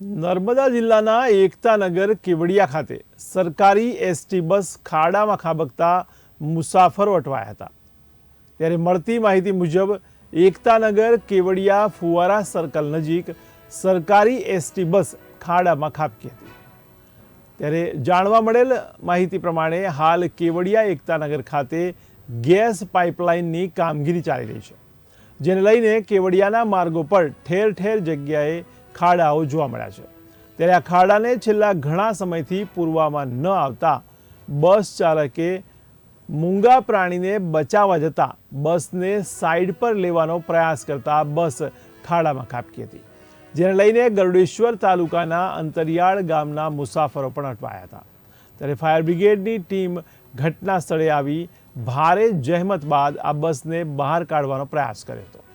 નર્મદા જિલ્લાના એકતાનગર કેવડિયા ખાતે સરકારી એસટી બસ ખાડામાં ખાબકતા મુસાફરો અટવાયા હતા. ત્યારે મળતી માહિતી મુજબ એકતાનગર કેવડિયા ફુવારા સર્કલ નજીક સરકારી એસટી બસ ખાડામાં ખાબકી હતી. ત્યારે જાણવા મળેલ માહિતી પ્રમાણે હાલ કેવડિયા એકતાનગર ખાતે ગેસ પાઇપલાઇનની કામગીરી ચાલી રહી છે, જેને લઈને કેવડિયાના માર્ગો પર ઠેર ઠેર જગ્યાએ ખાડાઓ જોવા મળ્યા છે. ત્યારે આ ખાડાને છેલ્લા ઘણા સમયથી પૂરવામાં ન આવતા બસ ચાલકે મૂંગા પ્રાણીને બચાવવા જતાં બસને સાઈડ પર લેવાનો પ્રયાસ કરતા બસ ખાડામાં ખાબકી હતી. જેને લઈને ગરુડેશ્વર તાલુકાના અંતરિયાળ ગામના મુસાફરો પણ અટવાયા હતા. ત્યારે ફાયર બ્રિગેડની ટીમ ઘટના સ્થળે આવી ભારે જહેમત બાદ આ બસને બહાર કાઢવાનો પ્રયાસ કર્યો હતો.